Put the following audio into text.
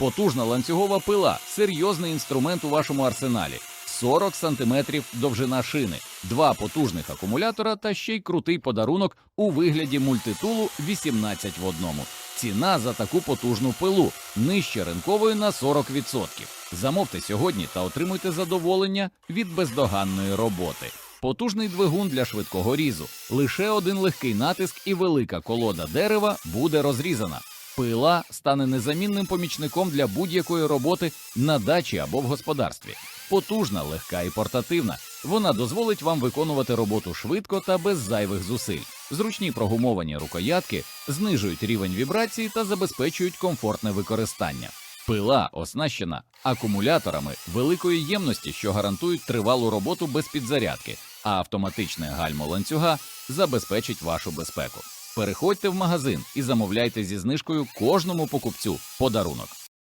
Потужна ланцюгова пила серйозний інструмент у вашому арсеналі. 40 см довжина шини, два потужних акумулятора та ще й крутий подарунок у вигляді мультитулу 18 в одному. Ціна за таку потужну пилу нижче ринкової на 40%. Замовте сьогодні та отримуйте задоволення від бездоганної роботи. Потужний двигун для швидкого різу. Лише один легкий натиск і велика колода дерева буде розрізана. Пила стане незамінним помічником для будь-якої роботи на дачі або в господарстві. Потужна, легка і портативна. Вона дозволить вам виконувати роботу швидко та без зайвих зусиль. Зручні прогумовані рукоятки знижують рівень вібрації та забезпечують комфортне використання. Пила оснащена акумуляторами великої ємності, що гарантують тривалу роботу без підзарядки, а автоматичне гальмо ланцюга забезпечить вашу безпеку. Переходьте в магазин і замовляйте зі знижкою кожному покупцю подарунок.